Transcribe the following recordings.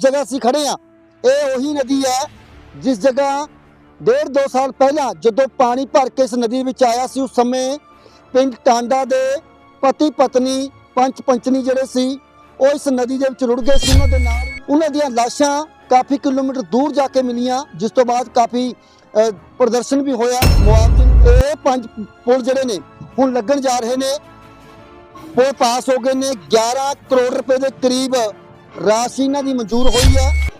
ਜਗ੍ਹਾ ਅਸੀਂ ਖੜੇ ਆ ਇਹ ਉਹੀ ਨਦੀ ਹੈ, ਜਿਸ ਜਗ੍ਹਾ ਡੇਢ ਦੋ ਸਾਲ ਪਹਿਲਾਂ ਜਦੋਂ ਪਾਣੀ ਭਰ ਕੇ ਇਸ ਨਦੀ ਵਿੱਚ ਆਇਆ ਸੀ, ਉਸ ਸਮੇਂ ਪਿੰਡ ਟਾਂਡਾ ਦੇ ਪਤੀ ਪਤਨੀ ਪੰਚ ਪੰਚਨੀ ਜਿਹੜੇ ਸੀ, ਉਹ ਇਸ ਨਦੀ ਦੇ ਵਿੱਚ ਰੁੜ ਗਏ ਸੀ। ਉਹਨਾਂ ਦੇ ਨਾਲ ਉਹਨਾਂ ਦੀਆਂ ਲਾਸ਼ਾਂ ਕਾਫੀ ਕਿਲੋਮੀਟਰ ਦੂਰ ਜਾ ਕੇ ਮਿਲੀਆਂ, ਜਿਸ ਤੋਂ ਬਾਅਦ ਕਾਫੀ ਪ੍ਰਦਰਸ਼ਨ ਵੀ ਹੋਇਆ। ਮੁਆਵਜ਼ੇ ਇਹ ਪੰਜ ਪੁਲ ਜਿਹੜੇ ਨੇ, ਹੁਣ ਲੱਗਣ ਜਾ ਰਹੇ ਨੇ। ਉਹ ਪਾਸ ਹੋ ਗਏ ਨੇ। 11 ਕਰੋੜ ਰੁਪਏ ਦੇ ਕਰੀਬ ਰਾਸ਼ੀ ਇਹਨਾਂ ਦੀ ਮਨਜ਼ੂਰ ਹੋਈ ਹੈ।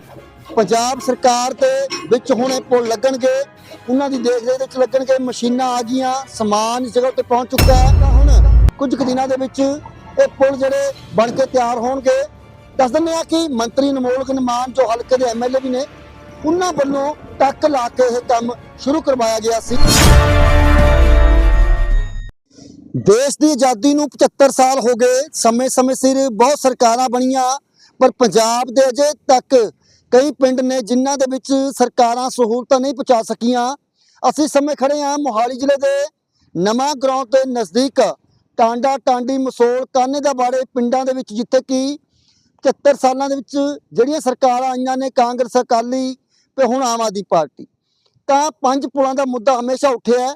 ਪੰਜਾਬ ਸਰਕਾਰ ਦੇ ਵਿੱਚ ਹੁਣ ਇਹ ਪੁਲ ਲੱਗਣਗੇ। ਉਹਨਾਂ ਦੀ ਦੇਖ ਰੇਖ ਵਿੱਚ ਲੱਗਣਗੇ। ਮਸ਼ੀਨਾਂ ਆ ਗਈਆਂ। ਸਮਾਨ ਇਸ ਜਗ੍ਹਾ ਤੇ ਪਹੁੰਚ ਚੁੱਕਾ ਹੈ। ਤਾਂ ਹੁਣ ਕੁਝ ਕੁ ਦਿਨਾਂ ਦੇ ਵਿੱਚ ਇਹ ਪੁਲ ਜਿਹੜੇ ਬਣ ਕੇ ਤਿਆਰ ਹੋਣਗੇ। ਦੱਸ ਦਿੰਦੇ ਆ ਕਿ ਮੰਤਰੀ ਅਨਮੋਲ ਗਨਮਾਨ, ਜੋ ਹਲਕੇ ਦੇ ਐਮਐਲਏ ਵੀ ਨੇ, ਉਹਨਾਂ ਵੱਲੋਂ ਟੱਕ ਲਾ ਕੇ ਇਹ ਕੰਮ ਸ਼ੁਰੂ ਕਰਵਾਇਆ ਗਿਆ ਸੀ। ਦੇਸ਼ ਦੀ ਆਜ਼ਾਦੀ ਨੂੰ 75 ਸਾਲ ਹੋ ਗਏ। ਸਮੇਂ-ਸਮੇਂ ਸਿਰ ਬਹੁਤ ਸਰਕਾਰਾਂ ਬਣੀਆਂ। ਪਰ ਪੰਜਾਬ ਦੇ ਅਜੇ ਤੱਕ ਕਈ ਪਿੰਡ ਨੇ ਜਿਨ੍ਹਾਂ ਦੇ ਵਿੱਚ ਸਰਕਾਰਾਂ ਸਹੂਲਤਾਂ ਨਹੀਂ ਪਹੁੰਚਾ ਸਕੀਆਂ। ਅਸੀਂ ਸਮੇਂ ਖੜੇ ਹਾਂ ਮੋਹਾਲੀ ਜ਼ਿਲ੍ਹੇ ਦੇ ਨਵਾਂ ਗਰਾਊਂਡ ਦੇ ਨਜ਼ਦੀਕ, ਟਾਂਡਾ, ਟਾਂਡੀ, ਮਸੋਲ, ਕਾਨੇ ਦਾ ਬਾੜੇ ਪਿੰਡਾਂ ਦੇ ਵਿੱਚ, ਜਿੱਥੇ ਕਿ 75 ਸਾਲਾਂ ਦੇ ਵਿੱਚ ਜਿਹੜੀਆਂ ਸਰਕਾਰਾਂ ਆਈਆਂ ਨੇ, ਕਾਂਗਰਸ, ਅਕਾਲੀ ਤੇ ਹੁਣ ਆਮ ਆਦਮੀ ਪਾਰਟੀ। ਤਾਂ ਪੰਜ ਪੁਲਾਂ ਦਾ ਮੁੱਦਾ ਹਮੇਸ਼ਾ ਉੱਠਿਆ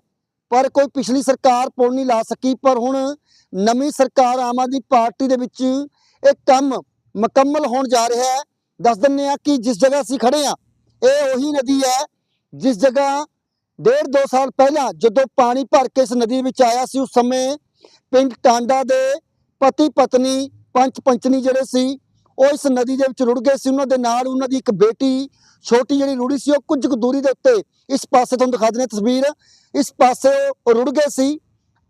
ਪਰ ਕੋਈ ਪਿਛਲੀ ਸਰਕਾਰ ਪੁਲ ਨਹੀਂ ਲਾ ਸਕੀ। ਪਰ ਹੁਣ ਨਵੀਂ ਸਰਕਾਰ ਆਮ ਆਦਮੀ ਪਾਰਟੀ ਦੇ ਵਿੱਚ ਇਹ ਕੰਮ ਮੁਕੰਮਲ ਹੋਣ ਜਾ ਰਿਹਾ ਹੈ। ਦੱਸ ਦਿੰਨੇ ਆ ਕਿ ਜਿਸ ਜਗ੍ਹਾ ਅਸੀਂ ਖੜੇ ਆ ਇਹ ਉਹੀ ਨਦੀ ਹੈ, ਜਿਸ ਜਗ੍ਹਾ ਡੇਢ ਦੋ ਸਾਲ ਪਹਿਲਾਂ ਜਦੋਂ ਪਾਣੀ ਭਰ ਕੇ ਇਸ ਨਦੀ ਵਿੱਚ ਆਇਆ ਸੀ, ਉਸ ਸਮੇਂ ਪਿੰਡ ਟਾਂਡਾ ਦੇ ਪਤੀ ਪਤਨੀ ਪੰਚ ਪੰਚਨੀ ਜਿਹੜੇ ਸੀ, ਉਹ ਇਸ ਨਦੀ ਦੇ ਵਿੱਚ ਰੁੜ ਗਏ ਸੀ। ਉਹਨਾਂ ਦੇ ਨਾਲ ਉਹਨਾਂ ਦੀ ਇੱਕ ਬੇਟੀ ਛੋਟੀ ਜਿਹੜੀ ਰੁੜੀ ਸੀ, ਉਹ ਕੁਝ ਕੁ ਦੂਰੀ ਦੇ ਉੱਤੇ ਇਸ ਪਾਸੇ ਤੁਹਾਨੂੰ ਦਿਖਾ ਦਿੰਦੇ ਤਸਵੀਰ। ਇਸ ਪਾਸੇ ਉਹ ਰੁੜ ਗਏ ਸੀ,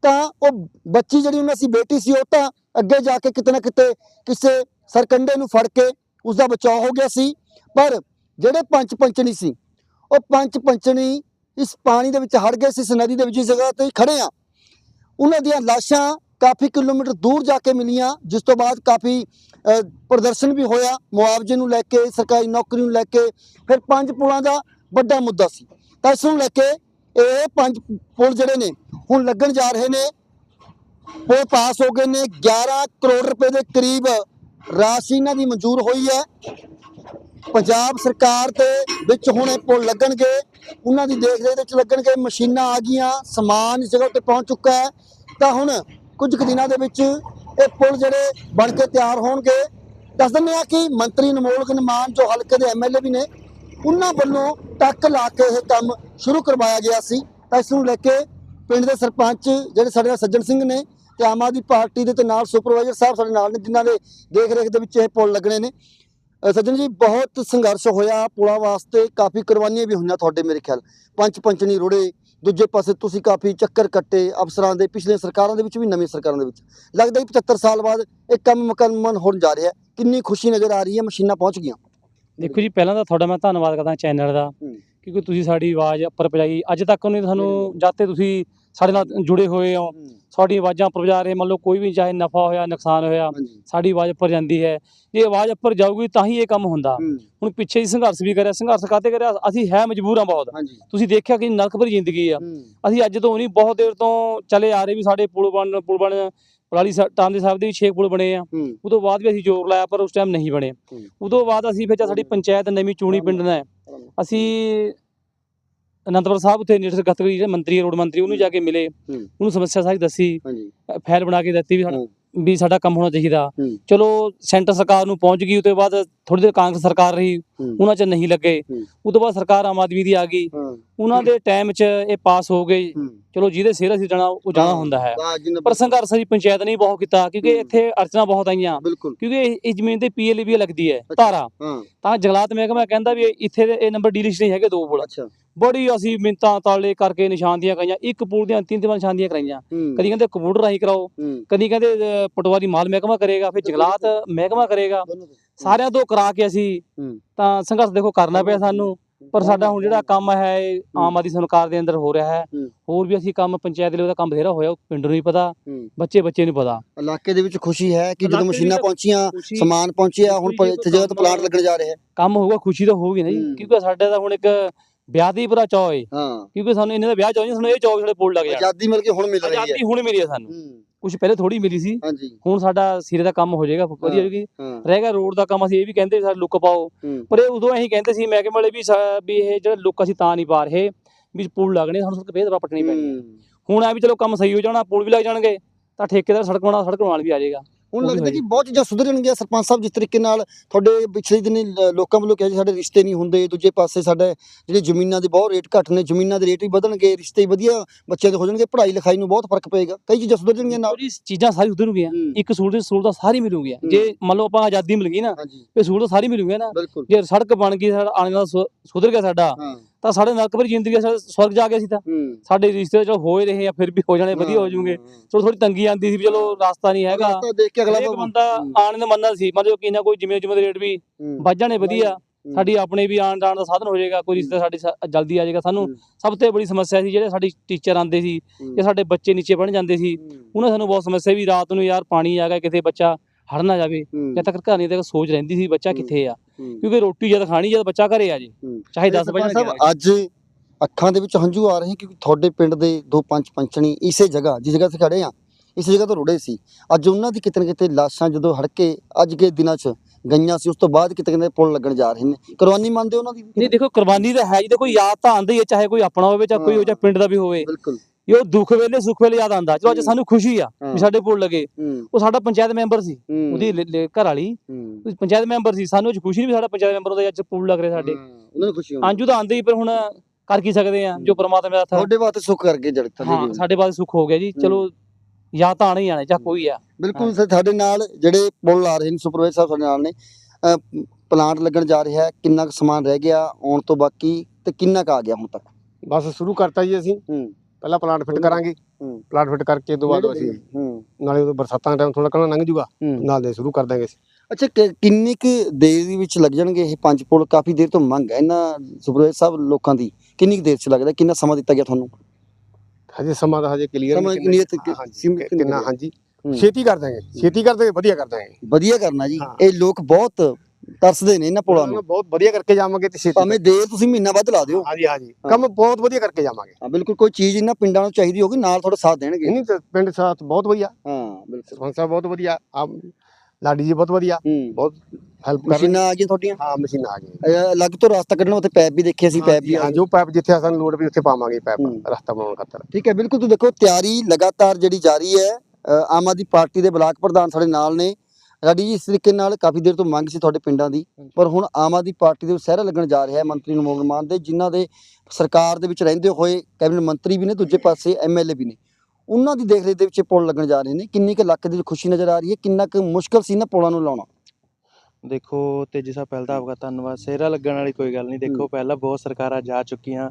ਤਾਂ ਉਹ ਬੱਚੀ ਜਿਹੜੀ ਉਹਨਾਂ ਸੀ ਬੇਟੀ ਸੀ, ਉਹ ਤਾਂ ਅੱਗੇ ਜਾ ਕੇ ਕਿਤੇ ਨਾ ਕਿਤੇ ਕਿਸੇ ਸਰਕੰਡੇ ਨੂੰ ਫੜ ਕੇ ਉਸ ਦਾ ਬਚਾਅ ਹੋ ਗਿਆ ਸੀ। ਪਰ ਜਿਹੜੇ ਪੰਚ ਪੰਚਣੀ ਸੀ, ਉਹ ਪੰਚ ਪੰਚਣੀ ਇਸ ਪਾਣੀ ਦੇ ਵਿੱਚ ਹੜ ਗਏ ਸੀ, ਇਸ ਨਦੀ ਦੇ ਵਿੱਚ ਇਸ ਜਗ੍ਹਾ ਤੇ ਖੜੇ ਆ ਉਹਨਾਂ ਦੀਆਂ ਲਾਸ਼ਾਂ ਕਾਫੀ ਕਿਲੋਮੀਟਰ ਦੂਰ ਜਾ ਕੇ ਮਿਲੀਆਂ, ਜਿਸ ਤੋਂ ਬਾਅਦ ਕਾਫੀ ਪ੍ਰਦਰਸ਼ਨ ਵੀ ਹੋਇਆ। ਮੁਆਵਜ਼ੇ ਨੂੰ ਲੈ ਕੇ, ਸਰਕਾਰੀ ਨੌਕਰੀ ਨੂੰ ਲੈ ਕੇ ਫਿਰ ਪੰਜ ਪੁਲਾਂ ਦਾ ਵੱਡਾ ਮੁੱਦਾ ਸੀ। ਤਾਂ ਇਸ ਨੂੰ ਲੈ ਕੇ ਇਹ ਪੰਜ ਪੁਲ ਜਿਹੜੇ ਨੇ, ਹੁਣ ਲੱਗਣ ਜਾ ਰਹੇ ਨੇ, ਉਹ ਪਾਸ ਹੋ ਗਏ ਨੇ। 11 ਕਰੋੜ ਰੁਪਏ ਦੇ ਕਰੀਬ ਰਾਸ਼ੀ ਇਹਨਾਂ ਦੀ ਮਨਜ਼ੂਰ ਹੋਈ ਹੈ। ਪੰਜਾਬ ਸਰਕਾਰ ਦੇ ਵਿੱਚ ਹੁਣ ਇਹ ਪੁਲ ਲੱਗਣਗੇ। ਉਹਨਾਂ ਦੀ ਦੇਖ ਰੇਖ ਵਿੱਚ ਲੱਗਣਗੇ। ਮਸ਼ੀਨਾਂ ਆ ਗਈਆਂ, ਸਮਾਨ ਇਸ ਜਗ੍ਹਾ ਤੇ ਪਹੁੰਚ ਚੁੱਕਾ ਹੈ। ਤਾਂ ਹੁਣ ਕੁਝ ਕੁ ਦਿਨਾਂ ਦੇ ਵਿੱਚ ਇਹ ਪੁਲ ਜਿਹੜੇ ਬਣ ਕੇ ਤਿਆਰ ਹੋਣਗੇ। ਦੱਸ ਦਿੰਦੇ ਆ ਕਿ ਮੰਤਰੀ ਅਨਮੋਲ ਗਨਮਾਨ, ਜੋ ਹਲਕੇ ਦੇ ਐਮਐਲਏ ਵੀ ਨੇ, ਉਹਨਾਂ ਵੱਲੋਂ ਟੱਕ ਲਾ ਕੇ ਇਹ ਕੰਮ ਸ਼ੁਰੂ ਕਰਵਾਇਆ ਗਿਆ ਸੀ। ਤਾਂ ਇਸ ਨੂੰ ਲੈ ਕੇ ਪਿੰਡ ਦੇ ਸਰਪੰਚ ਜਿਹੜੇ ਸਾਡੇ ਨਾਲ ਸੱਜਣ ਸਿੰਘ ਨੇ ਤੇ ਆਮ ਆਦਮੀ ਪਾਰਟੀ ਦੇ ਤੇ ਨਾਲ ਸੁਪਰਵਾਈਜ਼ਰ ਸਾਹਿਬ ਸਾਡੇ ਨਾਲ ਨੇ ਜਿਨ੍ਹਾਂ ਦੇ ਦੇਖ ਰੇਖ ਦੇ ਵਿੱਚ ਇਹ ਪੁਲ ਲੱਗਣੇ ਨੇ। ਸੱਜਣ ਜੀ ਬਹੁਤ ਸੰਘਰਸ਼ ਹੋਇਆ ਪੁਲਾਂ ਵਾਸਤੇ ਕਾਫੀ ਕੁਰਬਾਨੀਆਂ ਵੀ ਹੋਈਆਂ ਤੁਹਾਡੇ ਮੇਰੇ ਖਿਆਲ। ਪੰਚ ਪੰਚਣੀ ਰੁੜੇ ਦੂਜੇ ਪਾਸੇ ਤੁਸੀਂ ਕਾਫੀ ਚੱਕਰ ਕੱਟੇ ਅਫਸਰਾਂ ਦੇ ਪਿਛਲੇ ਸਰਕਾਰਾਂ ਦੇ ਵਿੱਚ ਵੀ ਨਵੀਂ ਸਰਕਾਰਾਂ ਦੇ ਵਿੱਚ। ਲੱਗਦਾ ਹੀ 75 ਸਾਲ ਬਾਅਦ ਇਹ ਕੰਮ ਮੁਕੰਮਲ ਹੋਣ ਜਾ ਰਿਹਾ ਕਿੰਨੀ ਖੁਸ਼ੀ ਨਜ਼ਰ ਆ ਰਹੀ ਹੈ ਮਸ਼ੀਨਾਂ ਪਹੁੰਚ ਗਈਆਂ। ਦੇਖੋ ਜੀ ਪਹਿਲਾਂ ਤਾਂ ਤੁਹਾਡਾ ਮੈਂ ਧੰਨਵਾਦ ਕਰਦਾ ਚੈਨਲ ਦਾ। ਕਿਉਂਕਿ ਤੁਸੀਂ ਸਾਡੀ ਆਵਾਜ਼ ਉੱਪਰ ਪਹੁੰਚਾਈ ਅੱਜ ਤੱਕ ਉਹਨੇ ਸਾਨੂੰ ਜਦ ਤੇ ਤੁਸੀਂ ਸਾਡੇ ਨਾਲ ਜੁੜੇ ਹੋਏ ਹੋ। ਸਾਡੀ ਆਵਾਜ਼ਾਂ ਜਾ ਰਹੇ ਮੰਨ ਲਓ ਕੋਈ ਵੀ ਚਾਹੇ ਨਫਾ ਹੋਇਆ ਨੁਕਸਾਨ ਹੋਇਆ ਸਾਡੀ ਆਵਾਜ਼ ਉੱਪਰ ਜਾਂਦੀ ਹੈ। ਜੇ ਆਵਾਜ਼ ਉੱਪਰ ਜਾਊਗੀ ਤਾਂ ਹੀ ਇਹ ਕੰਮ ਹੁੰਦਾ। ਹੁਣ ਪਿੱਛੇ ਹੀ ਸੰਘਰਸ਼ ਵੀ ਕਰਿਆ ਸੰਘਰਸ਼ ਕਾਤੇ ਕਰਿਆ? ਅਸੀਂ ਹੈ ਮਜਬੂਰਾਂ ਬਹੁਤ। ਤੁਸੀਂ ਦੇਖਿਆ ਕਿ ਨਰਕ ਭਰੀ ਜ਼ਿੰਦਗੀ ਆ। ਅਸੀਂ ਅੱਜ ਤੋਂ ਨਹੀਂ ਬਹੁਤ ਦੇਰ ਤੋਂ ਚਲੇ ਆ ਰਹੇ ਵੀ ਸਾਡੇ ਪੁਲ ਬਣ ਪੁਲ ਬਣ ਪਰਾਲੀ ਸਾ- ਟਾਂਡੇ ਸਾਹਿਬ ਦੇ ਵੀ 6 ਪੁਲ ਬਣੇ ਆ। ਹੂੰ, ਉਦੋਂ ਬਾਅਦ ਵੀ ਅਸੀਂ ਜ਼ੋਰ ਲਾਇਆ ਪਰ ਉਸ ਟਾਈਮ ਨਹੀਂ ਬਣੇ। ਉਦੋਂ ਬਾਅਦ ਅਸੀਂ ਫਿਰ ਸਾਡੀ ਪੰਚਾਇਤ ਨਵੀਂ ਚੂਣੀ ਪਿੰਡ ਨੇ ਅਸੀਂ ਅਨੰਦਪੁਰ ਸਾਹਿਬ ਉੱਥੇ ਨਿਰਸ ਗਤਗਰੀ ਜਿਹੜੇ ਮੰਤਰੀ ਰੋਡ ਮੰਤਰੀ ਉਹਨੂੰ ਜਾ ਕੇ ਮਿਲੇ। ਉਹਨੂੰ ਸਮੱਸਿਆ ਸਾਰੀ ਦੱਸੀ ਹਾਂਜੀ ਫਾਈਲ ਬਣਾ ਕੇ ਦਿੱਤੀ ਵੀ ਸਾਡਾ। ਵੀ ਸਾਡਾ ਕੰਮ ਹੋਣਾ ਚਾਹੀਦਾ। ਚਲੋ ਸੈਂਟਰ ਸਰਕਾਰ ਨੂੰ ਪਹੁੰਚ ਗਈ ਉਤੇ ਬਾਅਦ ਥੋੜੀ ਦੇਰ ਕਾਂਗਰਸ ਸਰਕਾਰ ਰਹੀ ਉਹਨਾਂ 'ਚ ਨਹੀਂ ਲੱਗੇ। ਉਦੋਂ ਬਾਅਦ ਸਰਕਾਰ ਆਮ ਆਦਮੀ ਦੀ ਆ ਗਈ। ਉਹਨਾਂ ਦੇ ਟਾਈਮ 'ਚ ਇਹ ਪਾਸ ਹੋ ਗਏ। ਚਲੋ ਜਿਹਦੇ ਸਿਰ ਅਸੀਂ ਜਾਣਾ ਉਹ ਜਾਣਾ ਹੁੰਦਾ ਹੈ। ਪਰ ਸੰਘਰਸ਼ ਦੀ ਪੰਚਾਇਤ ਨੇ ਬਹੁਤ ਕੀਤਾ ਕਿਉਂਕਿ। ਇੱਥੇ ਅੜਚਣਾ ਬਹੁਤ ਆਈਆਂ। ਕਿਉਂਕਿ ਇਸ ਜ਼ਮੀਨ ਤੇ ਪੀਐਲ ਵੀ ਲੱਗਦੀ ਹੈ। ਧਾਰਾ। ਤਾਂ ਜੰਗਲਾਤ ਮਹਿਕਮਾ ਕਹਿੰਦਾ ਵੀ ਇੱਥੇ ਇਹ ਨੰਬਰ ਡੀ ਲਿਸਟ ਨਹੀਂ ਹੈਗੇ ਦੋ ਪੁਲ। ਬੜੀ ਅਸੀਂ ਮਿੰਤਾਂ ਤਾਲੇ ਕਰਕੇ ਨਿਸ਼ਾਨਦੀਆਂ ਕਰਾਈਆਂ। ਇੱਕ ਪੁਲ ਦੀਆਂ ਤਿੰਨ ਤਿੰਨ ਨਿਸ਼ਾਨਦੀਆਂ ਕਰਾਈਆਂ। ਕਦੀ ਕਹਿੰਦੇ ਕੰਪਿਊਟਰ ਰਾਹੀਂ ਕਰਾਓ। ਕਦੀ ਕਹਿੰਦੇ ਪਟਵਾਰੀ ਮਾਲ ਮਹਿਕਮਾ ਕਰੇਗਾ ਫਿਰ ਜੰਗਲਾਤ ਮਹਿਕਮਾ ਕਰੇਗਾ। ਸਾਰਿਆਂ ਤੋਂ ਕਰਾ ਕੇ ਅਸੀਂ। ਤਾਂ ਸੰਘਰਸ਼ ਦੇਖੋ ਕਰਨਾ ਪਿਆ ਸਾਨੂੰ ਪਰ ਸਾਡਾ ਹੁਣ ਜਿਹੜਾ ਕੰਮ ਹੈ ਇਹ ਆਮ ਆਦਮੀ ਸਰਕਾਰ ਦੇ ਅੰਦਰ ਹੋ ਰਿਹਾ ਹੈ। ਹੋਰ ਵੀ ਅਸੀਂ ਕੰਮ ਪੰਚਾਇਤ ਦੇ ਲਈ ਉਹਦਾ ਕੰਮ ਬਥੇਰਾ ਹੋਇਆ ਪਿੰਡ ਨੂੰ ਨਹੀਂ ਪਤਾ। ਬੱਚੇ ਬੱਚੇ ਨੂੰ ਪਤਾ। ਇਲਾਕੇ ਦੇ ਵਿੱਚ ਖੁਸ਼ੀ ਹੈ ਕਿ ਜਦੋਂ ਮਸ਼ੀਨਾਂ ਪਹੁੰਚੀਆਂ ਸਮਾਨ ਪਹੁੰਚਿਆ ਹੁਣ ਇੱਥੇ ਜਗ੍ਹਾ ਤੋਂ ਪਲਾਂਟ ਲੱਗਣ ਜਾ ਰਹੇ ਹੈ। ਕੰਮ ਹੋਊਗਾ ਖੁਸ਼ੀ ਤਾਂ ਹੋਊਗੀ ਨਾ ਜੀ। ਕਿਉਂਕਿ ਸਾਡੇ ਦਾ ਹੁਣ ਇੱਕ ਵਿਆਹ ਦੀ ਪੂਰਾ ਚਾਅ ਹੈ। ਕਿਉਂਕਿ ਸਾਨੂੰ ਇਹਨਾਂ ਦਾ ਵਿਆਹ ਚਾਹੀਦਾ ਸਾਨੂੰ ਇਹ ਚਾਅ ਸਾਡੇ ਪੁਲ ਲੱਗ ਜਾਣਾ ਆਜ਼ਾਦੀ ਮਿਲ ਕੇ ਹੁਣ ਮਿਲ ਰਹੀ ਹੈ। ਆਜ਼ਾਦੀ ਹੁਣ ਮਿਲੀ ਹੈ ਸਾਨੂੰ। ਕੁਝ ਪਹਿਲੇ ਥੋੜੀ ਮਿਲੀ ਸੀ ਹਾਂਜੀ ਹੁਣ ਸਾਡਾ ਸਿਰੇ ਦਾ ਕੰਮ ਹੋ ਜਾਏਗਾ ਵਧੀਆ ਹਾਂ। ਹੋ ਰਹਿ ਗਿਆ ਰੋਡ ਦਾ ਕੰਮ ਅਸੀਂ ਇਹ ਵੀ ਕਹਿੰਦੇ ਸਾਡੇ ਲੁੱਕ ਪਾਓ ਹੂੰ ਪਰ ਇਹ ਉਦੋਂ ਅਸੀਂ ਕਹਿੰਦੇ ਸੀ ਮਹਿਕਮੇ ਵਾਲੇ ਵੀ ਸਾ- ਵੀ ਇਹ ਜਿਹੜਾ ਲੁੱਕ ਅਸੀਂ ਤਾਂ ਨਹੀਂ ਪਾ ਰਹੇ ਵੀ ਪੁਲ ਲੱਗਣੇ ਸਾਨੂੰ ਸੜਕ ਫੇਰ ਪੱਟਣੀ ਪੈਣੀ ਹੈ। ਹੂੰ। ਹੁਣ ਆ ਵੀ ਚਲੋ ਕੰਮ ਸਹੀ ਹੋ ਜਾਣਾ ਪੁਲ ਵੀ ਲੱਗ ਜਾਣਗੇ ਤਾਂ ਠੇਕੇਦਾਰ ਸੜਕ ਬਣਾ ਸੜਕ ਬਣਾਉਣ ਵੀ ਆ ਜਾਏਗਾ ਹੁਣ ਲੱਗਦਾ ਕਿ। ਬਹੁਤ ਚੀਜ਼ਾਂ ਸੁਧਰ ਜਾਣਗੀਆਂ ਸਰਪੰਚ ਸਾਹਿਬ ਜਿਸ ਤਰੀਕੇ ਨਾਲ ਤੁਹਾਡੇ ਪਿਛਲੇ ਦਿਨ ਲੋਕਾਂ ਵੱਲੋਂ ਕਿਹਾ ਜੀ ਸਾਡੇ ਰਿਸ਼ਤੇ ਨਹੀਂ ਹੁੰਦੇ ਦੂਜੇ ਪਾਸੇ ਸਾਡੇ ਜਿਹੜੇ ਜ਼ਮੀਨਾਂ ਦੇ ਬਹੁਤ ਰੇਟ ਘੱਟ ਨੇ ਜ਼ਮੀਨਾਂ ਦੇ ਰੇਟ ਵੀ ਵਧਣਗੇ ਰਿਸ਼ਤੇ ਵਧੀਆ ਬੱਚਿਆਂ ਦੇ ਹੋ ਜਾਣਗੇ ਪੜ੍ਹਾਈ ਲਿਖਾਈ ਨੂੰ ਬਹੁਤ ਫ਼ਰਕ ਪਏਗਾ। ਕਈ ਚੀਜ਼ਾਂ ਸੁਧਰ ਜਾਣਗੀਆਂ ਨਾਲ ਚੀਜ਼ਾਂ ਸਾਰੀ ਸੁਧਰੂਗੀਆਂ ਹੂੰ। ਇੱਕ ਸਹੂਲਤ ਦੀ ਸਹੂਲਤ ਸਾਰੀ ਮਿਲੂਗੀਆਂ। ਹੂੰ। ਜੇ ਮੰਨ ਲਓ ਆਪਾਂ ਆਜ਼ਾਦੀ ਮਿਲ ਗਈ ਨਾ ਇਹ ਸਹੂਲਤ ਸਾਰੀ ਮਿਲੂਗੀ ਨਾ। ਜੇ ਸੜਕ ਬਣ ਗਈ ਸਾਡਾ ਆਣੇ ਨਾਲ ਸੁ- ਸੁਧਰ ਗਿਆ ਸਾਡਾ। ਤਾਂ ਸਾਡੇ ਨਰਕ ਭਰੀ ਜ਼ਿੰਦਗੀ ਆ, ਸਵਰਗ ਜਾ ਗਿਆ ਸੀ ਤਾਂ ਸਾਡੇ ਰਿਸ਼ਤੇ ਚਲੋ ਹੋ ਹੀ ਰਹੇ ਆ ਫਿਰ ਵੀ ਹੋ ਜਾਣੇ ਵਧੀਆ ਹੋ ਜਾਣਗੇ ਚਲੋ ਥੋੜੀ ਤੰਗੀ ਆਂਦੀ ਸੀ ਵੀ ਚਲੋ ਰਾਸਤਾ ਨਹੀਂ ਹੈਗਾ ਦੇਖ ਕੇ ਅਗਲਾ ਬੰਦਾ ਆਣ ਨੂੰ ਮੰਨਦਾ ਸੀ ਮਤਲਬ ਕਿ ਨਾ ਕੋਈ ਜਿਵੇਂ ਜਿਵੇਂ ਦੇ ਰੇਟ ਵੀ। ਵੱਧ ਜਾਣੇ ਵਧੀਆ। ਸਾਡੀ ਆਪਣੇ ਵੀ ਆਣ ਜਾਣ ਦਾ ਸਾਧਨ ਹੋ ਜਾਏਗਾ ਕੋਈ ਰਿਸ਼ਤਾ ਸਾਡੀ ਜਲਦੀ ਆ ਜਾਏਗਾ ਸਾਨੂੰ। ਸਭ ਤੋਂ ਬੜੀ ਸਮੱਸਿਆ ਸੀ ਜਿਹੜੇ ਸਾਡੀ ਟੀਚਰ ਆਂਦੇ ਸੀ। ਜਾਂ ਸਾਡੇ ਬੱਚੇ ਨੀਚੇ ਪੜਨ ਜਾਂਦੇ ਸੀ। ਉਹਨਾਂ ਸਾਨੂੰ ਬਹੁਤ ਸਮੱਸਿਆ ਵੀ ਰਾਤ ਨੂੰ ਯਾਰ ਪਾਣੀ ਆ ਗਿਆ ਕਿਤੇ ਬੱਚਾ ਹੜ ਨਾ ਜਾਵੇ। ਜਦ ਤੱਕ ਘਰ ਨਹੀਂ ਤੱਕ ਸੋਚ ਰਹਿੰਦੀ ਸੀ ਬੱਚਾ। ਕਿੱਥੇ ਆ। ਕਿਉਂਕਿ ਰੋਟੀ ਜਦ ਖਾਣੀ ਜਦ ਬੱਚਾ ਘਰੇ ਆ ਜੇ। ਚਾਹੇ ਤੇ 10 ਵਜੇ ਸਾਹਿਬ ਅੱਜ ਅੱਖਾਂ ਦੇ ਵਿੱਚ ਹੰਝੂ ਆ ਰਹੇ ਕਿਉਂਕਿ ਤੁਹਾਡੇ ਪਿੰਡ ਦੇ ਦੋ ਪੰਜ ਪੰਚਣੀ ਇਸੇ ਜਗ੍ਹਾ ਜਿਸ ਜਗ੍ਹਾ ਤੇ ਖੜੇ ਆ ਇਸ ਜਗ੍ਹਾ ਤੋਂ ਰੁੜੇ ਸੀ ਅੱਜ ਉਹਨਾਂ ਦੀ ਕਿਤੇ ਨਾ ਕਿਤੇ ਲਾਸ਼ਾਂ ਜਦੋਂ ਹੜਕੇ ਅੱਜ ਕੇ ਦਿਨਾਂ 'ਚ ਗਈਆਂ ਸੀ ਉਸ ਤੋਂ ਬਾਅਦ ਕਿਤੇ ਕਿਤੇ ਪੁਲ ਲੱਗਣ ਜਾ ਰਹੇ ਨੇ ਕੁਰਬਾਨੀ ਮੰਨਦੇ ਉਹਨਾਂ ਦੀ ਨਹੀਂ ਦੇਖੋ ਕੁਰਬਾਨੀ ਤਾਂ ਹੈ ਜੀ ਦੇਖੋ ਯਾਦ ਤਾਂ ਆਂਦੀ ਹੈ ਚਾਹੇ ਕੋਈ ਆਪਣਾ ਹੋਵੇ ਚਾਹੇ ਕੋਈ ਹੋ ਚਾਹੇ ਪਿੰਡ ਦਾ ਵੀ ਹੋਵੇ ਬਿਲਕੁਲ ਇਹ ਉਹ ਦੁੱਖ ਵੇਲੇ ਸੁੱਖ ਵੇਲੇ ਯਾਦ ਆਂਦਾ ਚਲੋ ਅੱਜ ਹੂੰ। ਸਾਨੂੰ ਖੁਸ਼ੀ ਆ। ਵੀ ਸਾਡੇ ਪੁਲ ਲੱਗੇ ਉਹ ਸਾਡਾ ਪੰਚਾਇਤ ਮੈਂਬਰ ਸੀ। ਉਹਦੀ ਘਰ ਵਾਲੀ ਪੰਚਾਇਤ ਮੈਂਬਰ ਸੀ ਸਾਨੂੰ ਅੱਜ ਖੁਸ਼ੀ ਨਹੀਂ ਵੀ ਸਾਡਾ ਪੰਚਾਇਤ ਮੈਂਬਰ ਉਹਦਾ ਅੱਜ ਪੁਲ ਲੱਗ ਰਿਹਾ ਸਾਡੇ। ਉਹਨਾਂ ਨੂੰ ਖੁਸ਼ੀ ਹੋਣੀ। ਆਂਜੂ ਤਾਂ ਆਂਦੇ ਹੀ ਪਰ ਹੁਣ ਕਰ ਕੀ ਸਕਦੇ ਆ ਜੋ ਪ੍ਰਮਾਤਮਾ ਦਾ ਆ। ਤੁਹਾਡੇ ਵਾਸਤੇ ਸੁੱਖ ਕਰਕੇ ਜੜ ਥੱਲੇ ਹਾਂ ਜੀ ਸਾਡੇ ਬਾਅਦ ਸੁੱਖ ਹੋ ਗਿਆ ਜੀ। ਚਲੋ ਯਾਦ ਤਾਂ ਆਣਾ ਹੀ ਆਣਾ ਚਾਹ ਕੋਈ ਆ। ਬਿਲਕੁਲ ਸਰ ਸਾਡੇ ਨਾਲ ਜਿਹੜੇ ਪੁਲ ਆ ਰਹੇ ਨੇ ਸੁਪਰਵਾਈਜ਼ਰ ਸਾਹਿਬ ਸਾਡੇ ਨਾਲ ਨੇ ਪਲਾਂਟ ਲੱਗਣ ਜਾ ਰਿਹਾ ਕਿੰਨਾ ਕੁ ਸਮਾਨ ਰਹਿ ਗਿਆ ਆਉਣ ਤੋਂ ਬਾਕੀ ਤੇ ਕਿੰਨਾ ਕੁ ਆ ਗਿਆ ਹੁਣ ਤੱਕ? ਬਸ ਸ਼ੁਰੂ ਕਰਤਾ ਜੀ ਅਸੀਂ। ਹੂੰ। ਪਹਿਲਾਂ ਪਲਾਂਟ ਫਿੱਟ ਕਰਾਂਗੇ। ਪਲਾਂਟ ਫਿੱਟ ਕਰਕੇ ਤੋਂ ਬਾਅਦ ਅਸੀਂ ਨਾਲੇ ਉਦੋਂ ਬਰਸਾਤਾਂ ਦਾ ਟਾਈਮ ਥੋੜਾ ਕਣਾ ਲੰਘ ਜੂਗਾ ਨਾਲ ਦੇ ਸ਼ੁਰੂ ਕਰ ਦਾਂਗੇ ਅਸੀਂ। ਅੱਛਾ ਕਿੰਨੀ ਕੁ ਦੇਰ ਦੇ ਵਿੱਚ ਲੱਗ ਜਾਣਗੇ ਇਹ ਪੰਜ ਪੁਲ? ਕਾਫੀ ਦੇਰ ਤੋਂ ਮੰਗ ਹੈ ਇਹਨਾਂ ਸੁਪਰਵਾਈਜ਼ਰ ਸਾਹਿਬ ਲੋਕਾਂ ਦੀ। ਕਿੰਨੀ ਕੁ ਦੇਰ ਚ ਲੱਗਦਾ? ਕਿੰਨਾ ਸਮਾਂ ਦਿੱਤਾ ਗਿਆ ਤੁਹਾਨੂੰ? ਹਜੇ ਸਮਾਂ ਦਾ ਹਜੇ ਕਲੀਅਰ ਸਮਾਂ ਕਿੰਨੀ ਹਾਂਜੀ। ਛੇਤੀ ਕਰ ਦਾਂਗੇ ਛੇਤੀ ਕਰ ਦਾਂਗੇ ਵਧੀਆ ਕਰ ਦਾਂਗੇ ਵਧੀਆ ਕਰਨਾ ਜੀ। ਇਹ ਲੋਕ ਬਹੁਤ ਤਰਸਦੇ ਨੇ ਇਹਨਾਂ ਪੁਲਾਂ ਨੂੰ। ਬਹੁਤ ਵਧੀਆ ਕਰਕੇ ਜਾਵਾਂਗੇ ਤੇ ਛੇਤੀ ਭਾਵੇਂ ਦੇਰ ਤੁਸੀਂ ਮਹੀਨਾ ਵੱਧ ਲਾ ਦਿਓ। ਹਾਂਜੀ ਹਾਂਜੀ। ਕੰਮ ਬਹੁਤ ਵਧੀਆ ਕਰਕੇ ਜਾਵਾਂਗੇ। ਹਾਂ ਬਿਲਕੁਲ ਕੋਈ ਚੀਜ਼ ਇਹਨਾਂ ਪਿੰਡਾਂ ਨੂੰ ਚਾਹੀਦੀ ਹੋਗੀ ਨਾਲ ਤੁਹਾਡਾ ਸਾਥ ਦੇਣਗੇ। ਨਹੀਂ ਤਾਂ ਪਿੰਡ ਸਾਥ ਬਹੁਤ ਵਧੀਆ। ਹਾਂ ਬਿਲਕੁਲ। ਸਰਪੰਚ ਸਾਹਿਬ ਬਹੁਤ ਵਧੀਆ ਆ ਲਾਡੀ ਜੀ ਬਹੁਤ ਵਧੀਆ ਬਹੁਤ ਹੈਲਪ ਕਰ ਰਹੇ। ਮਸ਼ੀਨਾਂ ਆ ਗਈਆਂ ਤੁਹਾਡੀਆਂ? ਹਾਂ ਮਸ਼ੀਨ ਆ ਗਈ ਅਹ ਅਲੱਗ ਤੋਂ ਰਸਤਾ ਕੱਢਣਾ ਉੱਥੇ ਪੈਪ ਵੀ ਦੇਖੇ ਸੀ ਪੈਪ ਵੀ ਹਾਂ ਜੋ ਪੈਪ ਜਿੱਥੇ ਸਾਨੂੰ ਲੋੜ ਵੀ ਉੱਥੇ ਪਾਵਾਂਗੇ ਪੈਪ। ਰਸਤਾ ਬਣਾਉਣ ਖਾਤਰ। ਠੀਕ ਹੈ ਬਿਲਕੁਲ। ਤੁਸੀਂ ਦੇਖੋ ਤਿਆਰੀ ਲਗਾਤਾਰ ਜਿਹੜੀ ਜਾਰੀ ਹੈ ਆਮ ਆਦਮੀ ਪਾਰਟੀ ਦੇ ਬਲਾਕ ਪ੍ਰਧਾਨ ਸਾਡੇ ਨਾਲ ਨੇ। ਸਾਡੀ ਜੀ ਇਸ ਤਰੀਕੇ ਨਾਲ ਕਾਫੀ ਦੇਰ ਤੋਂ ਮੰਗ ਸੀ ਤੁਹਾਡੇ ਪਿੰਡਾਂ ਦੀ ਪਰ ਹੁਣ ਆਮ ਆਦਮੀ ਪਾਰਟੀ ਦੇ ਸਹਿਰਾ ਲੱਗਣ ਜਾ ਰਿਹਾ ਹੈ ਮੰਤਰੀ ਨੂੰ ਮੋਗਨ ਮਾਨ ਦੇ ਜਿਨ੍ਹਾਂ ਦੇ ਸਰਕਾਰ ਦੇ ਵਿੱਚ ਰਹਿੰਦੇ ਹੋਏ ਕੈਬਨਿਟ ਮੰਤਰੀ ਵੀ ਨੇ ਦੂਜੇ ਪਾਸੇ ਐਮਐਲਏ ਵੀ ਨੇ। ਉਹਨਾਂ ਦੀ ਦੇਖ ਰੇਖ ਦੇ ਵਿੱਚ ਪੁਲ ਲੱਗਣ ਜਾ ਰਹੇ ਨੇ। ਕਿੰਨੀ ਕੁ ਲੱਕ ਦੀ ਖੁਸ਼ੀ ਨਜ਼ਰ ਆ ਰਹੀ ਹੈ ਕਿੰਨਾ ਕੁ ਮੁਸ਼ਕਲ ਸੀ ਨਾ ਪੁਲਾਂ ਨੂੰ ਲਾਉਣਾ। ਦੇਖੋ ਤੇਜੀ ਸਾਹਿਬ ਪਹਿਲਾਂ ਤਾਂ ਆਪਕਾ ਧੰਨਵਾਦ। ਸਿਹਰਾ ਲੱਗਣ ਵਾਲੀ ਕੋਈ ਗੱਲ ਨਹੀਂ। ਦੇਖੋ ਪਹਿਲਾਂ ਬਹੁਤ ਸਰਕਾਰਾਂ ਜਾ ਚੁੱਕੀਆਂ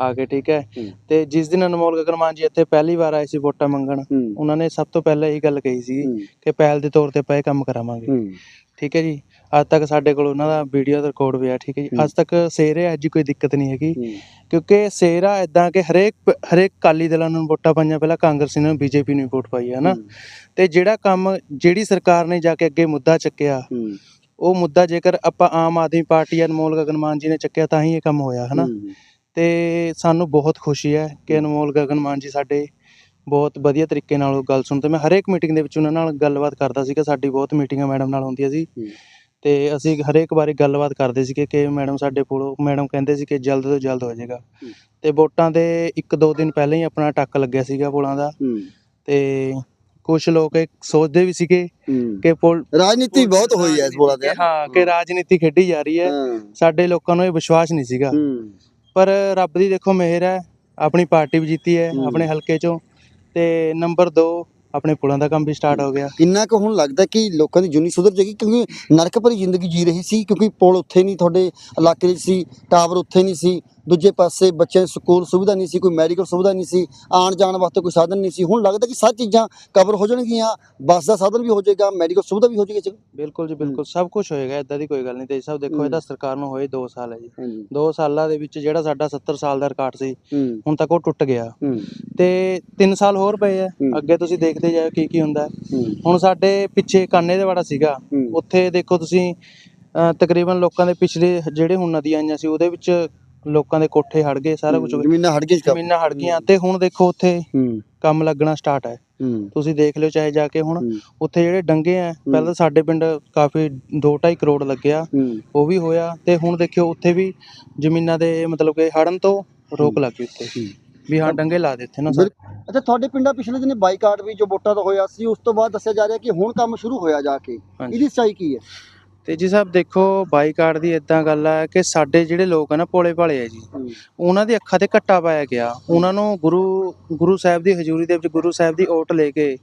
ਆ ਕੇ ਠੀਕ ਹੈ। ਤੇ ਜਿਸ ਦਿਨ ਅਨਮੋਲ ਗਗਨਮਾਨ ਜੀ ਇੱਥੇ ਪਹਿਲੀ ਵਾਰ ਆਏ ਸੀ ਵੋਟਾਂ ਮੰਗਣ ਉਹਨਾਂ ਨੇ ਸਭ ਤੋਂ ਪਹਿਲਾਂ ਇਹ ਗੱਲ ਕਹੀ ਸੀ ਕਿ ਪਹਿਲ ਦੇ ਤੌਰ ਤੇ ਪਏ ਕੰਮ ਕਰਾਵਾਂਗੇ। ਠੀਕ ਹੈ ਜੀ? ਅੱਜ ਤੱਕ ਸਾਡੇ ਕੋਲ ਉਹਨਾਂ ਦਾ ਵੀਡੀਓ ਦਾ ਰਿਕਾਰਡ ਵੀ ਆ ਠੀਕ ਹੈ ਜੀ। ਅੱਜ ਤੱਕ ਸੇਰੇ ਅੱਜ ਕੋਈ ਦਿੱਕਤ ਨਹੀਂ ਹੈਗੀ। ਕਿਉਂਕਿ ਸੇਰਾ ਇਦਾਂ ਕਿ ਹਰੇਕ ਹਰੇਕ ਕਾਲੀ ਦਲਾਂ ਨੂੰ ਵੋਟਾਂ ਪਾਈਆਂ ਪਹਿਲਾਂ ਕਾਂਗਰਸੀ ਨੇ ਬੀਜੇਪੀ ਨੂੰ ਵੋਟ ਪਾਈ ਹੈ ਨਾ। ਤੇ ਜਿਹੜਾ ਕੰਮ ਜਿਹੜੀ ਸਰਕਾਰ ਨੇ ਜਾ ਕੇ ਅੱਗੇ ਮੁੱਦਾ ਚੱਕਿਆ ਉਹ ਮੁੱਦਾ ਜੇਕਰ ਆਪਾਂ ਆਮ ਆਦਮੀ ਪਾਰਟੀ ਅਨਮੋਲ ਗਗਨਮਾਨ ਜੀ ਨੇ ਚੱਕਿਆ ਤਾਂ ਹੀ ਇਹ ਕੰਮ ਹੋਇਆ ਹਨਾ? ਤੇ ਸਾਨੂੰ ਬਹੁਤ ਖੁਸ਼ੀ ਹੈ ਕਿ ਅਨਮੋਲ ਗਗਨਮਾਨ ਜੀ ਸਾਡੇ ਬਹੁਤ ਵਧੀਆ ਤਰੀਕੇ ਨਾਲ ਉਹ ਗੱਲ ਸੁਣਦੇ। ਮੈਂ ਹਰੇਕ ਮੀਟਿੰਗ ਦੇ ਵਿੱਚ ਉਹਨਾਂ ਨਾਲ ਗੱਲਬਾਤ ਕਰਦਾ ਸੀ ਕਿ ਸਾਡੀ ਬਹੁਤ ਮੀਟਿੰਗਾਂ ਮੈਡਮ ਨਾਲ ਹੁੰਦੀਆਂ ਸੀ। ਤੇ ਅਸੀਂ ਹਰੇਕ ਵਾਰੀ ਗੱਲਬਾਤ ਕਰਦੇ ਸੀ ਕਿ ਮੈਡਮ ਸਾਡੇ ਕੋਲ ਮੈਡਮ ਕਹਿੰਦੇ ਸੀ ਕਿ ਜਲਦ ਤੋਂ ਜਲਦ ਹੋ ਜਾਏਗਾ। ਤੇ ਵੋਟਾਂ ਦੇ ਇੱਕ ਦੋ ਦਿਨ ਪਹਿਲਾਂ ਹੀ ਆਪਣਾ ਟੱਕ ਲੱਗਿਆ ਸੀਗਾ ਪੁਲਾਂ ਦਾ। ਤੇ ਕੁਝ ਲੋਕ ਇਹ ਸੋਚਦੇ ਵੀ ਸੀਗੇ। ਕਿ ਪੁਲ ਰਾਜਨੀਤੀ ਬਹੁਤ ਹੋਈ ਹੈ ਇਸ ਪੁਲਾਂ ਤੇ। ਹਾਂ ਕਿ ਰਾਜਨੀਤੀ ਖੇਡੀ ਜਾ ਰਹੀ ਹੈ। ਸਾਡੇ ਲੋਕਾਂ ਨੂੰ ਇਹ ਵਿਸ਼ਵਾਸ ਨਹੀਂ ਸੀਗਾ। ਪਰ ਰੱਬ ਦੀ ਦੇਖੋ ਮਿਹਰ ਹੈ। ਆਪਣੀ ਪਾਰਟੀ ਵੀ ਜਿੱਤੀ ਹੈ। ਆਪਣੇ ਹਲਕੇ ਚੋਂ। ਤੇ ਨੰਬਰ 2 ਆਪਣੇ ਪੁਲਾਂ ਦਾ ਕੰਮ ਵੀ ਸਟਾਰਟ ਹੋ ਗਿਆ। ਕਿੰਨਾ ਕੁ ਹੁਣ ਲੱਗਦਾ ਕਿ ਲੋਕਾਂ ਦੀ ਜੁਨੀ ਸੁਧਰ ਜਾਏਗੀ? ਕਿਉਂਕਿ ਨਰਕ ਭਰੀ ਜ਼ਿੰਦਗੀ ਜੀ ਰਹੀ ਸੀ ਕਿਉਂਕਿ ਪੁਲ ਉੱਥੇ ਨਹੀਂ ਤੁਹਾਡੇ ਇਲਾਕੇ ਵਿੱਚ ਸੀ ਟਾਵਰ ਉੱਥੇ ਨਹੀਂ ਸੀ। ਦੂਜੇ ਪਾਸੇ ਬੱਚਿਆਂ ਦੀ ਸਕੂਲ ਸੁਵਿਧਾ ਨਹੀਂ ਸੀ ਕੋਈ ਮੈਡੀਕਲ ਸੁਵਿਧਾ ਨਹੀਂ ਸੀ ਆਉਣ ਜਾਣ ਵਾਸਤੇ ਕੋਈ ਸਾਧਨ ਨਹੀਂ ਸੀ। ਹੁਣ ਲੱਗਦਾ ਕਿ ਸਾਰੀ ਚੀਜ਼ਾਂ ਕਵਰ ਹੋ ਜਾਣਗੀਆਂ ਬੱਸ ਦਾ ਸਾਧਨ ਵੀ ਹੋ ਜਾਏਗਾ ਮੈਡੀਕਲ ਸੁਵਿਧਾ ਵੀ ਹੋ ਜਾਏਗੀ ਬਿਲਕੁਲ ਜੀ ਬਿਲਕੁਲ। ਸਭ ਕੁਝ ਹੋਏਗਾ ਇਦਾਂ ਦੀ ਕੋਈ ਗੱਲ ਨਹੀਂ। ਤੇ ਸਭ ਦੇਖੋ। ਇਹਦਾ ਸਰਕਾਰ ਨੂੰ ਹੋਏ 2 ਸਾਲ ਹੈ ਜੀ। ਹਾਂਜੀ। 2 ਸਾਲਾਂ ਦੇ ਵਿੱਚ ਜਿਹੜਾ ਸਾਡਾ 70 ਸਾਲ ਦਾ ਰਿਕਾਰਡ ਸੀ ਹੁਣ ਤੱਕ ਉਹ ਟੁੱਟ ਗਿਆ। ਤੇ 3 ਸਾਲ ਹੋਰ ਪਏ ਆ। ਅੱਗੇ ਤੁਸੀਂ ਦੇਖਦੇ ਜਾਓ ਕੀ ਕੀ ਹੁੰਦਾ। ਹੁਣ ਸਾਡੇ ਪਿੱਛੇ ਕਾਨੇ ਦੇ ਵਾੜਾ ਸੀਗਾ ਉੱਥੇ ਦੇਖੋ ਤੁਸੀਂ ਤਕਰੀਬਨ ਲੋਕਾਂ ਦੇ ਪਿਛਲੇ ਜਿਹੜੇ ਹੁਣ ਨਦੀਆਂ ਆਈਆਂ ਸੀ ਉਹਦੇ ਵਿੱਚ ਲੋਕਾਂ ਦੇ ਕੋਠੇ ਹੜ ਗਏ ਸਾਰਾ ਕੁਝ ਜ਼ਮੀਨਾਂ ਹਟ ਗਈਆਂ ਸੀ ਕਾਫੀ। ਜ਼ਮੀਨਾਂ ਹੜ ਗਈਆਂ ਤੇ ਹੁਣ ਦੇਖੋ ਉੱਥੇ ਹੂੰ। ਕੰਮ ਲੱਗਣਾ ਸਟਾਰਟ ਹੈ। ਹੂੰ। ਤੁਸੀਂ ਦੇਖ ਲਿਓ ਚਾਹੇ ਜਾ ਕੇ ਹੁਣ ਹੂੰ, ਉੱਥੇ ਜਿਹੜੇ ਡੰਗੇ ਆ ਪਹਿਲਾਂ ਤਾਂ ਸਾਡੇ ਪਿੰਡ ਕਾਫੀ 2.5 ਕਰੋੜ ਲੱਗਿਆ ਹੂੰ। ਉਹ ਵੀ ਹੋਇਆ ਤੇ ਹੁਣ ਦੇਖਿਓ ਉੱਥੇ ਵੀ ਜ਼ਮੀਨਾਂ ਦੇ ਮਤਲਬ ਕਿ ਹੜਨ ਤੋਂ ਰੋਕ ਲੱਗ ਗਈ ਉੱਥੇ। ਹੂੰ। ਵੀ ਹਾਂ ਡੰਗੇ ਲਾ ਦਿੱਤੇ ਨਾ ਸਾਰੇ। ਅੱਛਾ ਤੁਹਾਡੇ ਪਿੰਡਾਂ ਪਿਛਲੇ ਦਿਨੇ ਬਾਈਕਾਟ ਵੀ ਜੋ ਵੋਟਾਂ ਦਾ ਹੋਇਆ ਸੀ ਉਸ ਤੋਂ ਬਾਅਦ ਦੱਸਿਆ ਜਾ ਰਿਹਾ ਕਿ ਹੁਣ ਕੰਮ ਸ਼ੁਰੂ ਹੋਇਆ ਜਾ ਕੇ। ਹਾਂਜੀ। ਇਹਦੀ ਸੱਚਾਈ ਕੀ ਹੈ? ਤੇ ਜੀ ਸਾਹਿਬ ਦੇਖੋ ਬਾਈਕਾਟ ਦੀ ਇਦਾਂ ਗੱਲ ਹੈ ਕਿ ਸਾਡੇ ਜਿਹੜੇ ਲੋਕ ਆ ਨਾ ਭੋਲੇ ਭਾਲੇ ਆ ਜੀ ਉਹਨਾਂ ਦੀ ਅੱਖਾਂ ਤੇ ਘੱਟਾ ਪਾਇਆ ਗਿਆ। ਉਹਨਾਂ ਨੂੰ ਗੁਰੂ ਗੁਰੂ ਸਾਹਿਬ ਦੀ ਹਜ਼ੂਰੀ ਦੇ ਵਿੱਚ ਗੁਰੂ ਸਾਹਿਬ ਦੀ ਓਟ ਲੈ ਕੇ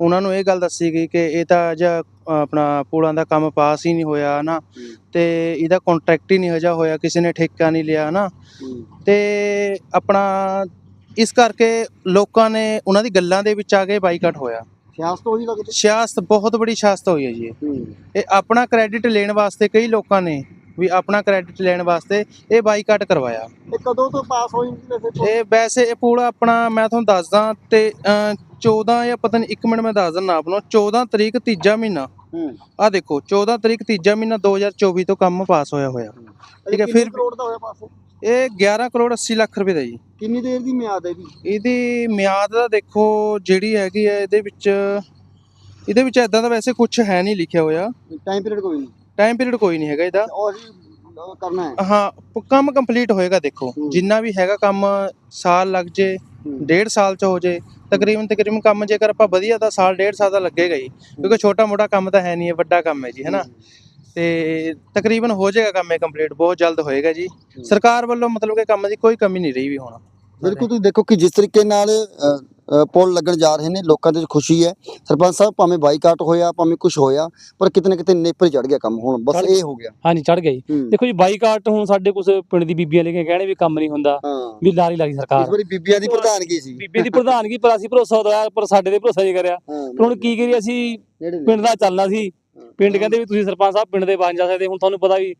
ਉਹਨਾਂ ਨੂੰ ਇਹ ਗੱਲ ਦੱਸੀ ਗਈ ਕਿ ਇਹ ਤਾਂ ਅਜਾ ਆਪਣਾ ਪੁਲਾਂ ਦਾ ਕੰਮ ਪਾਸ ਹੀ ਨਹੀਂ ਹੋਇਆ ਨਾ ਤੇ ਇਹਦਾ ਕੰਟਰੈਕਟ ਹੀ ਨਹੀਂ ਹਜਾ ਹੋਇਆ ਕਿਸੇ ਨੇ ਠੇਕਾ ਨਹੀਂ ਲਿਆ ਨਾ ਤੇ ਆਪਣਾ ਇਸ ਕਰਕੇ ਲੋਕਾਂ ਨੇ ਉਹਨਾਂ ਦੀ ਗੱਲਾਂ ਦੇ ਵਿੱਚ ਆ ਕੇ ਬਾਈਕਾਟ ਹੋਇਆ। ਸਿਆਸਤ ਉਹੀ ਲੱਗਦੀ ਸਿਆਸਤ ਬਹੁਤ ਬੜੀ ਸਿਆਸਤ ਹੋਈ ਹੈ ਜੀ ਇਹ। ਆਪਣਾ ਕ੍ਰੈਡਿਟ ਲੈਣ ਵਾਸਤੇ ਕਈ ਲੋਕਾਂ ਨੇ ਵੀ ਆਪਣਾ ਕ੍ਰੈਡਿਟ ਲੈਣ ਵਾਸਤੇ ਇਹ ਬਾਈਕਾਟ ਕਰਵਾਇਆ। ਇਹ ਕਦੋਂ ਤੋਂ ਪਾਸ ਹੋਈ ਸੀ ਵੈਸੇ ਪੁਲ? ਇਹ ਵੈਸੇ ਇਹ ਪੁਲ ਆਪਣਾ ਮੈਂ ਤੁਹਾਨੂੰ ਦੱਸਦਾ ਤੇ ਅਹ, 14 ਜਾਂ ਪਤਾ ਨਹੀਂ 1 ਮਿੰਟ ਮੈਂ ਦੱਸ ਦਿੰਦਾ ਆਪ ਨੂੰ 14 ਤਰੀਕ ਤੀਜਾ ਮਹੀਨਾ। ਹੂੰ। ਆ ਦੇਖੋ 14 ਤਰੀਕ ਤੀਜਾ ਮਹੀਨਾ 2024 ਤੋਂ ਕੰਮ ਪਾਸ ਹੋਇਆ ਹੋਇਆ। ਠੀਕ ਹੈ, ਕਿੰਨੇ ਫਿਰ- ਕਰੋੜ ਦਾ ਹੋਇਆ ਪਾਸ ਇਹ 11 ਕਰੋੜ 80 ਲੱਖ ਰੁਪਏ ਦਾ ਜੀ। ਕਿੰਨੀ ਦੇਰ ਦੀ ਮਿਆਦ ਹੈ ਇਹਦੀ? ਇਹਦੀ ਮਿਆਦ ਦਾ ਦੇਖੋ ਜਿਹੜੀ ਹੈਗੀ ਹੈ ਇਹਦੇ ਵਿੱਚ ਇਹਦੇ ਵਿੱਚ ਐਦਾਂ ਦਾ ਵੈਸੇ ਕੁਝ ਹੈ ਨਹੀਂ ਲਿਖਿਆ ਹੋਇਆ। ਟਾਈਮ ਪੀਰੀਅਡ ਕੋਈ ਨਹੀਂ? ਟਾਈਮ ਪੀਰੀਅਡ ਕੋਈ ਨਹੀਂ ਹੈਗਾ ਇਹਦਾ। ਅਹ, ਕਰਨਾ ਹੈ? ਹਾਂ ਕੰਮ ਕੰਪਲੀਟ ਹੋਏਗਾ ਦੇਖੋ। ਹੂੰ। ਜਿੰਨਾ ਵੀ ਹੈਗਾ ਕੰਮ ਸਾਲ ਲੱਗ ਜੇ ਹੂੰ। ਡੇਢ ਸਾਲ ਚ ਹੋ ਜੇ ਤਕਰੀਬਨ ਤਕਰੀਬਨ ਕੰਮ ਜੇਕਰ ਆਪਾਂ ਵਧੀਆ ਤਾਂ ਸਾਲ ਡੇਢ ਸਾਲ ਦਾ ਲੱਗੇਗਾ ਹੀ। ਕਿਉਂਕਿ ਛੋਟਾ ਮੋਟਾ ਕੰਮ ਤਾਂ ਹੈ ਨਹੀਂ ਇਹ ਵੱਡਾ ਕੰਮ ਹੈ ਜੀ ਹੈਨਾ ਤੇ ਤਕਰੀਬਨ ਹੋ ਜਾਏਗਾ ਕੰਮ ਇਹ ਕੰਪਲੀਟ ਬਹੁਤ ਜਲਦ ਹੋਏਗਾ ਜੀ। ਸਰਕਾਰ ਵੱਲੋਂ ਮਤਲਬ ਕਿ ਕੰਮ ਦੀ ਕੋਈ ਕਮੀ ਨਹੀਂ ਰਹੀ ਵੀ ਹੁਣ। ਬਿਲਕੁਲ ਤੁਸੀਂ ਦੇਖੋ ਕਿ ਜਿਸ ਤਰੀਕੇ ਨਾਲ ਅ, ਅ, ਪੁਲ ਲੱਗਣ ਜਾ ਰਹੇ ਨੇ ਲੋਕਾਂ ਦੇ ਵਿੱਚ ਖੁਸ਼ੀ ਹੈ। ਸਰਪੰਚ ਸਾਹਿਬ ਭਾਵੇਂ ਬਾਈਕਾਟ ਹੋਇਆ ਭਾਵੇਂ ਕੁਝ ਹੋਇਆ ਪਰ ਕਿਤੇ ਨਾ ਕਿਤੇ ਨੇਪਰ ਚੜ ਗਿਆ ਕੰਮ ਹੁਣ। ਬਸ ਇਹ ਹੋ ਗਿਆ। ਹਾਂਜੀ ਚੜ ਗਈ ਹੂੰ। ਦੇਖੋ ਜੀ ਬਾਈਕਾਟ ਹੁਣ ਸਾਡੇ ਕੁਝ ਪਿੰਡ ਦੀ ਬੀਬੀਆਂ ਲੈ ਕੇ ਕਹਿਣੇ ਵੀ ਕੰਮ ਨਹੀਂ ਹੁੰਦਾ ਹਾਂ। ਵੀ ਲਾਰੀ ਲਾਰੀ ਇਸ ਸਰਕਾਰ ਵਾਰੀ ਬੀਬੀਆਂ ਦੀ ਪ੍ਰਧਾਨਗੀ ਸੀ। ਬੀਬੀ ਦੀ ਪ੍ਰਧਾਨਗੀ ਪਰ ਅਸੀਂ ਭਰੋਸਾ ਦਵਾਇਆ ਪਰ ਸਾਡੇ ਤੇ ਭਰੋਸਾ ਨਹੀਂ ਕਰਿਆ। ਹਾਂ। ਹੁਣ ਕੀ ਕਰੀਏ ਅਸੀਂ ਨੇੜੇ। ਪਿੰਡ ਦਾ ਚੱਲਣਾ ਸੀ। ਪਿੰਡ ਕਹਿੰਦੇ ਵੀ ਤੁਸੀਂ ਸਰਪੰਚ ਸਾਹਿਬ ਪਿੰਡ ਦੇ ਬਣ ਜਾ ਸਕਦੇ ਹੁਣ ਤੁਹਾਨੂੰ ਪਤਾ ਵੀ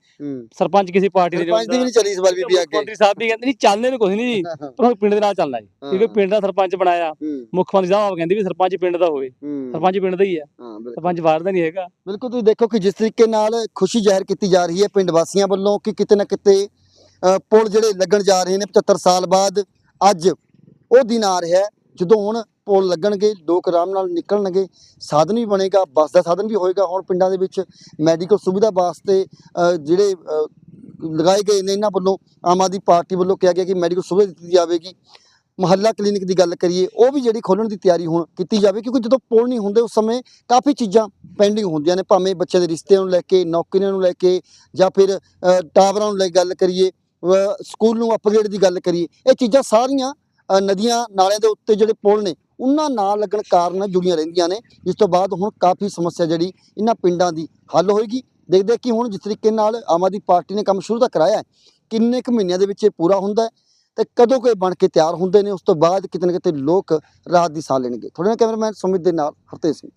ਸਰਪੰਚ ਕਿਸੇ ਪਾਰਟੀ ਦੇ ਸਰਪੰਚ ਦੀ ਵੀ ਨਹੀਂ ਚੱਲੀ ਇਸ ਵਾਰ ਬੀਬੀ ਅੱਗੇ ਮੰਤਰੀ ਸਾਹਿਬ ਵੀ ਕਹਿੰਦੇ ਨਹੀਂ ਚੱਲਣੇ ਨੂੰ ਕੁਝ ਨਹੀਂ ਜੀ ਪਰ ਹੁਣ ਪਿੰਡ ਦੇ ਨਾਲ ਚੱਲਣਾ ਜੀ। ਕਿਉਂਕਿ ਪਿੰਡ ਦਾ ਸਰਪੰਚ ਬਣਾਇਆ। ਮੁੱਖ ਮੰਤਰੀ ਸਾਹਿਬ ਕਹਿੰਦੇ ਵੀ ਸਰਪੰਚ ਪਿੰਡ ਦਾ ਹੋਵੇ। ਸਰਪੰਚ ਪਿੰਡ ਦਾ ਹੀ ਹੈ। ਸਰਪੰਚ ਬਾਹਰ ਦਾ ਨਹੀਂ ਹੈਗਾ। ਬਿਲਕੁਲ ਤੁਸੀਂ ਦੇਖੋ ਕਿ ਜਿਸ ਤਰੀਕੇ ਨਾਲ ਖੁਸ਼ੀ ਜ਼ਾਹਿਰ ਕੀਤੀ ਜਾ ਰਹੀ ਹੈ ਪਿੰਡ ਵਾਸੀਆਂ ਵੱਲੋਂ ਕਿ ਕਿਤੇ ਨਾ ਕਿਤੇ ਪੁਲ ਜਿਹੜੇ ਲੱਗਣ ਜਾ ਰਹੇ ਨੇ 75 ਸਾਲ ਬਾਅਦ ਅੱਜ ਉਹ ਦਿਨ ਆ ਰਿਹਾ ਜਦੋਂ ਹੁਣ ਪੁਲ ਲੱਗਣਗੇ ਲੋਕ ਆਰਾਮ ਨਾਲ ਨਿਕਲਣਗੇ, ਸਾਧਨ ਵੀ ਬਣੇਗਾ, ਬੱਸ ਦਾ ਸਾਧਨ ਵੀ ਹੋਏਗਾ। ਹੁਣ ਪਿੰਡਾਂ ਦੇ ਵਿੱਚ ਮੈਡੀਕਲ ਸੁਵਿਧਾ ਵਾਸਤੇ ਜਿਹੜੇ ਲਗਾਏ ਗਏ ਨੇ ਇਹਨਾਂ ਵੱਲੋਂ, ਆਮ ਆਦਮੀ ਪਾਰਟੀ ਵੱਲੋਂ ਕਿਹਾ ਗਿਆ ਕਿ ਮੈਡੀਕਲ ਸੁਵਿਧਾ ਦਿੱਤੀ ਜਾਵੇਗੀ। ਮੁਹੱਲਾ ਕਲੀਨਿਕ ਦੀ ਗੱਲ ਕਰੀਏ, ਉਹ ਵੀ ਜਿਹੜੀ ਖੋਲਣ ਦੀ ਤਿਆਰੀ ਹੁਣ ਕੀਤੀ ਜਾਵੇ, ਕਿਉਂਕਿ ਜਦੋਂ ਪੁਲ ਨਹੀਂ ਹੁੰਦੇ, ਉਸ ਸਮੇਂ ਕਾਫੀ ਚੀਜ਼ਾਂ ਪੈਂਡਿੰਗ ਹੁੰਦੀਆਂ ਨੇ, ਭਾਵੇਂ ਬੱਚਿਆਂ ਦੇ ਰਿਸ਼ਤਿਆਂ ਨੂੰ ਲੈ ਕੇ, ਨੌਕਰੀਆਂ ਨੂੰ ਲੈ ਕੇ, ਜਾਂ ਫਿਰ ਟਾਵਰਾਂ ਨੂੰ ਲੈ ਕੇ ਗੱਲ ਕਰੀਏ ਸਕੂਲ ਨੂੰ ਅਪਗ੍ਰੇਡ ਦੀ ਗੱਲ ਕਰੀਏ, ਇਹ ਚੀਜ਼ਾਂ ਸਾਰੀਆਂ ਨਦੀਆਂ, ਨਾਲਿਆਂ ਦੇ ਉੱਤੇ ਜਿਹੜੇ ਪੁਲ ਨੇ ਉਹਨਾਂ ਨਾਲ ਲੱਗਣ ਕਾਰਨ ਜੁੜੀਆਂ ਰਹਿੰਦੀਆਂ ਨੇ, ਜਿਸ ਤੋਂ ਬਾਅਦ ਹੁਣ ਕਾਫੀ ਸਮੱਸਿਆ ਜਿਹੜੀ ਇਹਨਾਂ ਪਿੰਡਾਂ ਦੀ ਹੱਲ ਹੋਏਗੀ। ਦੇਖਦੇ ਕਿ ਹੁਣ ਜਿਸ ਤਰੀਕੇ ਨਾਲ ਆਮ ਆਦਮੀ ਪਾਰਟੀ ਨੇ ਕੰਮ ਸ਼ੁਰੂ ਤਾਂ ਕਰਾਇਆ ਕਿੰਨੇ ਕੁ ਮਹੀਨਿਆਂ ਦੇ ਵਿੱਚ ਇਹ ਪੂਰਾ ਹੁੰਦਾ ਹੈ ਤੇ ਕਦੋਂ ਕੋਈ ਬਣ ਕੇ ਤਿਆਰ ਹੁੰਦੇ ਨੇ, ਉਸ ਤੋਂ ਬਾਅਦ ਕਿਤੇ ਨਾ ਕਿਤੇ ਲੋਕ ਰਾਹਤ ਦੀ ਸਾਹ ਲੈਣਗੇ। ਤੁਹਾਡੇ ਨਾਲ ਕੈਮਰਾਮੈਨ ਸੁਮਿਤ ਦੇ ਨਾਲ ਹਰਤੇਜ ਸਿੰਘ।